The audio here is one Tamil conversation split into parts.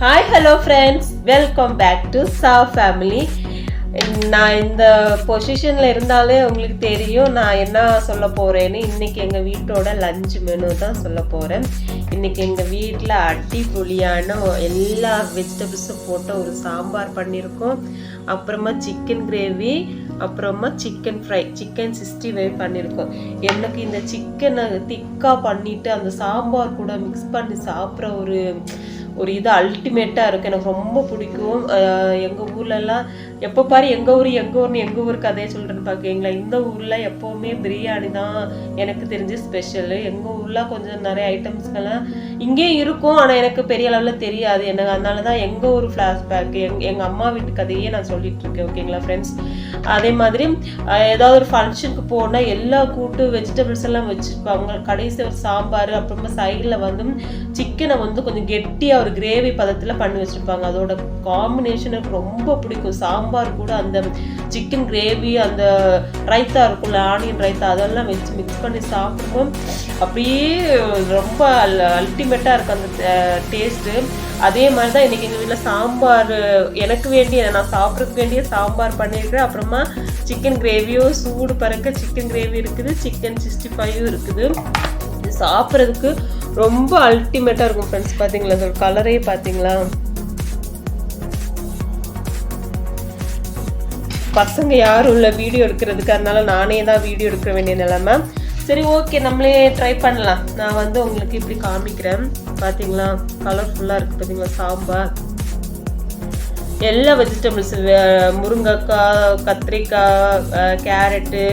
Hi hello friends welcome back to Zhao family நான் இந்த பொசிஷனில் இருந்தாலே உங்களுக்கு தெரியும். நான் என்ன சொல்ல போகிறேன்னு இன்றைக்கி எங்கள் வீட்டோட லஞ்ச் மெனு தான் சொல்ல போகிறேன் இன்றைக்கி எங்கள் வீட்டில் அடிப்பொலியான எல்லா வெஜிடபிள்ஸும் போட்டு ஒரு சாம்பார் பண்ணியிருக்கோம் அப்புறமா சிக்கன் கிரேவி அப்புறமா chicken fry chicken sixty five பண்ணியிருக்கோம் எனக்கு இந்த சிக்கனை திக்காக பண்ணிட்டு அந்த சாம்பார் கூட மிக்ஸ் பண்ணி சாப்பிட்ற ஒரு ஒரு இது அல்டிமேட்டாக இருக்குது எனக்கு ரொம்ப பிடிக்கும். எங்கள் ஊர்லலாம் எப்போ பாரு எங்கள் ஊர் எங்கள் ஊர்னு எங்கள் ஊர் கதையை சொல்கிறேன்னு பார்க்குறீங்களா இந்த ஊரில் எப்போவுமே பிரியாணி தான் எனக்கு தெரிஞ்சு ஸ்பெஷலு எங்கள் ஊரில் கொஞ்சம் நிறைய ஐட்டம்ஸ்கெல்லாம் இங்கேயும் இருக்கும். ஆனால் எனக்கு பெரிய அளவில் தெரியாது. எனக்கு அதனால தான் எங்கள் ஊர் ஃப்ளாஷ்பேக் எங் எங்கள் அம்மா வீட்டு கதையே நான் சொல்லிட்டு இருக்கேன் ஓகேங்களா ஃப்ரெண்ட்ஸ் அதே மாதிரி ஏதாவது ஒரு ஃபங்க்ஷனுக்கு போனால் எல்லா கூட்டு வெஜிடபிள்ஸ் எல்லாம் வச்சுருப்பாங்க கடைசி ஒரு சாம்பார் அப்புறமா சைடில் வந்து சிக்கனை வந்து கொஞ்சம் கெட்டியாக ஒரு கிரேவி பதத்தில் பண்ணி வச்சுருப்பாங்க. அதோட காம்பினேஷன் எனக்கு ரொம்ப பிடிக்கும். சாம்பார் சாம்பார் கூட அந்த சிக்கன் கிரேவி அந்த ரைத்தா இருக்கும்ல ஆனியன் ரைத்தா அதெல்லாம் வச்சு மிக்ஸ் பண்ணி சாப்பிடும்போது அப்படியே ரொம்ப அல்டிமேட்டாக இருக்கும் அந்த டேஸ்ட்டு அதே மாதிரி தான் இன்றைக்கி எங்கள் வீட்டில் சாம்பார் எனக்கு வேண்டிய நான் சாப்பிட்றதுக்கு வேண்டிய சாம்பார் பண்ணியிருக்கிறேன். அப்புறமா சிக்கன் கிரேவியும் சூடு பறக்க சிக்கன் கிரேவி இருக்குது சிக்கன் சிக்ஸ்டி ஃபைவும் இருக்குது. இது சாப்பிட்றதுக்கு ரொம்ப அல்டிமேட்டாக இருக்கும் ஃப்ரெண்ட்ஸ் பார்த்தீங்களா கலரே பார்த்தீங்களா பசங்க யாரும் இல்லை வீடியோ எடுக்கிறதுக்கு அதனால நானே தான் வீடியோ எடுக்க வேண்டிய நிலைமை சரி ஓகே நம்மளே ட்ரை பண்ணலாம். நான் வந்து உங்களுக்கு இப்படி காமிக்கிறேன். பார்த்தீங்களா கலர்ஃபுல்லாக இருக்குது பார்த்தீங்களா சாம்பார் எல்லா வெஜிடபிள்ஸ் முருங்கைக்காய் கத்திரிக்காய் கேரட்டு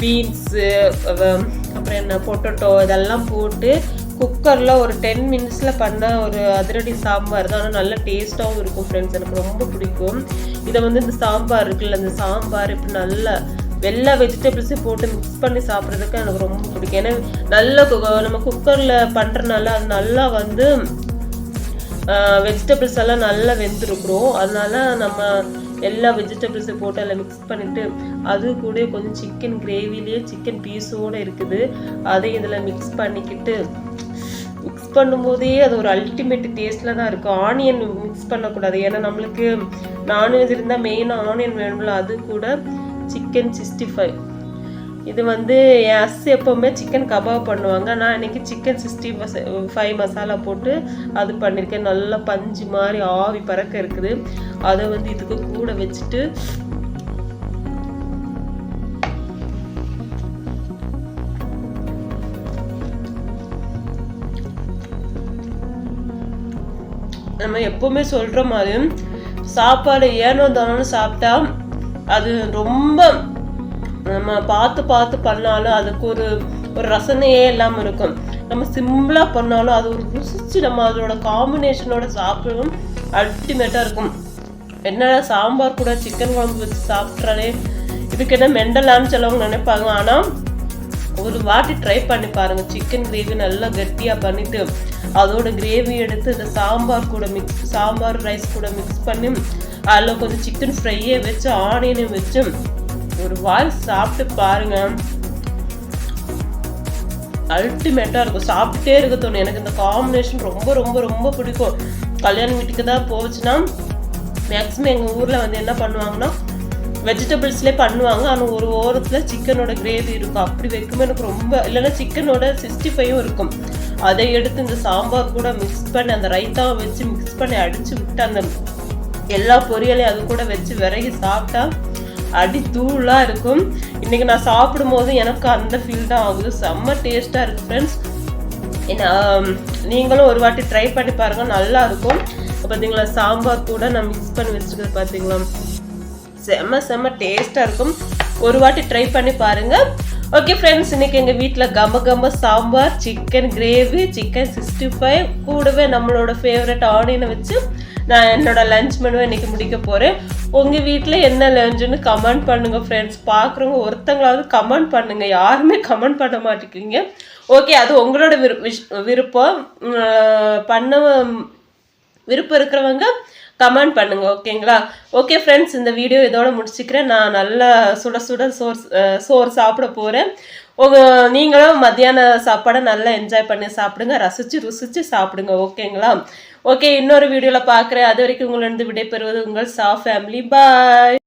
பீன்ஸு அப்புறம் என்ன பொட்டட்டோ இதெல்லாம் போட்டு குக்கரில் ஒரு டென் மினிட்ஸில் பண்ண ஒரு அதிரடி சாம்பார் தான். ஆனால் நல்ல டேஸ்ட்டாகவும் இருக்கும் ஃப்ரெண்ட்ஸ் எனக்கு ரொம்ப பிடிக்கும். இதை வந்து இந்த சாம்பார் இருக்குல்ல இந்த சாம்பார் இப்படி நல்லா எல்லா வெஜிடபிள்ஸையும் போட்டு மிக்ஸ் பண்ணி சாப்பிட்றதுக்கு எனக்கு ரொம்ப பிடிக்கும். ஏன்னா நல்ல நம்ம குக்கரில் பண்ணுறனால அது நல்லா வந்து வெஜிடபிள்ஸ் எல்லாம் நல்லா வெந்திருக்கிறோம் அதனால நம்ம எல்லா வெஜிடபிள்ஸையும் போட்டு அதில் மிக்ஸ் பண்ணிட்டு அது கூட கொஞ்சம் சிக்கன் கிரேவிலேயே சிக்கன் பீஸோடு இருக்குது. அதை இதில் மிக்ஸ் பண்ணிக்கிட்டு மிக்ஸ் பண்ணும்போதே அது ஒரு அல்டிமேட் டேஸ்ட்டில் தான் இருக்கும். ஆனியன் மிக்ஸ் பண்ணக்கூடாது. ஏன்னா நம்மளுக்கு நான்வெஜ் இருந்தால் மெயினாக ஆனியன் வேணும்ல அது கூட சிக்கன் சிக்ஸ்டி ஃபைவ் இது வந்து என் அஸ் எப்போவுமே சிக்கன் கபாப் பண்ணுவாங்க. நான் இன்றைக்கி சிக்கன் சிக்ஸ்டி ஃபைவ் மசாலா போட்டு அது பண்ணியிருக்கேன் நல்லா பஞ்சு மாதிரி ஆவி பறக்க இருக்குது. அதை வந்து இதுக்கு கூட வச்சுட்டு நம்ம எப்பவுமே சொல்ற மாதிரி சாப்பாடு ஏனோ தானோன்னு சாப்பிட்டா அது ரொம்ப நம்ம பார்த்து பார்த்து பண்ணாலும் அதுக்கு ஒரு ஒரு ரசனையே இல்லாமல் இருக்கும். நம்ம சிம்பிளாக பண்ணாலும் அது ஒரு ருசிச்சு நம்ம அதோட காம்பினேஷனோட சாப்பிடவும் அல்டிமேட்டாக இருக்கும். என்னடா சாம்பார் கூட சிக்கன் குழம்பு வச்சு சாப்பிட்றாலே இதுக்கு என்ன மெண்டலான்னு சிலவங்க நினைப்பாங்க. ஆனால் ஒரு வாட்டி ட்ரை பண்ணி பாருங்க. சிக்கன் கிரேவி நல்லா கெட்டியாக பண்ணிவிட்டு அதோட கிரேவி எடுத்து இந்த சாம்பார் கூட மிக்ஸ் சாம்பார் ரைஸ் கூட மிக்ஸ் பண்ணி அதில் கொஞ்சம் சிக்கன் ஃப்ரையே வச்சு ஆனியனும் வச்சு ஒரு வாய் சாப்பிட்டு பாருங்க. அல்டிமேட்டாக இருக்கும். சாப்பிட்டே இருக்க தோணும். எனக்கு இந்த காம்பினேஷன் ரொம்ப ரொம்ப ரொம்ப பிடிக்கும். கல்யாண வீட்டுக்கு தான் போச்சுன்னா மேக்ஸிமம் எங்கள் ஊரில் வந்து என்ன பண்ணுவாங்கன்னா வெஜிடபிள்ஸ்லேயே பண்ணுவாங்க. ஆனால் ஒரு ஓரத்தில் சிக்கனோட கிரேவி இருக்கும். அப்படி வைக்கும்போது எனக்கு ரொம்ப இல்லைன்னா சிக்கனோட சிக்ஸ்டி ஃபைவும் இருக்கும். அதை எடுத்து இந்த சாம்பார் கூட மிக்ஸ் பண்ணி அந்த ரைத்தாவை வச்சு மிக்ஸ் பண்ணி அடித்து விட்டு அந்த எல்லா பொரியலையும் அது கூட வச்சு விறகி சாப்பிட்டா அடி தூளாக இருக்கும். இன்றைக்கி நான் சாப்பிடும்போது எனக்கு அந்த ஃபீல் தான் ஆகுது. செம்ம டேஸ்ட்டாக இருக்குது ஃப்ரெண்ட்ஸ் நீங்களும் ஒரு வாட்டி ட்ரை பண்ணி பாருங்கள் நல்லாயிருக்கும் பார்த்தீங்களா சாம்பார் கூட நான் மிக்ஸ் பண்ணி வச்சுருக்கிறது பார்த்தீங்களா செம்ம செம்ம டேஸ்ட்டாக இருக்கும். ஒரு வாட்டி ட்ரை பண்ணி பாருங்கள் ஓகே ஃப்ரெண்ட்ஸ் இன்னைக்கு எங்கள் வீட்டில் கம கம்ம sambar chicken gravy chicken sixty five கூடவே நம்மளோட ஃபேவரட் ஆனியனை வச்சு நான் என்னோட லஞ்ச் மெனுவை இன்னைக்கு முடிக்க போகிறேன் உங்கள் வீட்டில் என்ன லஞ்சுன்னு கமெண்ட் பண்ணுங்கள் ஃப்ரெண்ட்ஸ் பார்க்குறவங்க ஒருத்தங்களாவது கமெண்ட் பண்ணுங்கள் யாருமே கமெண்ட் பண்ண மாட்டேங்கிறீங்க. ஓகே அது உங்களோட விரு விஷ்- விருப்பம். பண்ண விருப்பம் இருக்கிறவங்க கமெண்ட் பண்ணுங்க ஓகேங்களா? ஓகே ஃப்ரெண்ட்ஸ் இந்த வீடியோ இதோட முடிச்சுக்கிறேன். நான் நல்லா சுட சுட சோர்ஸ் சோறு சாப்பிட போகிறேன் உங்க நீங்களும் மத்தியான சாப்பாடை நல்லா என்ஜாய் பண்ணி சாப்பிடுங்க. ரசிச்சு ருசிச்சு சாப்பிடுங்க ஓகேங்களா? ஓகே இன்னொரு வீடியோவில் பார்க்குறேன் அது வரைக்கும் உங்களிருந்து விடைபெறுவது உங்கள் சா ஃபேமிலி பாய்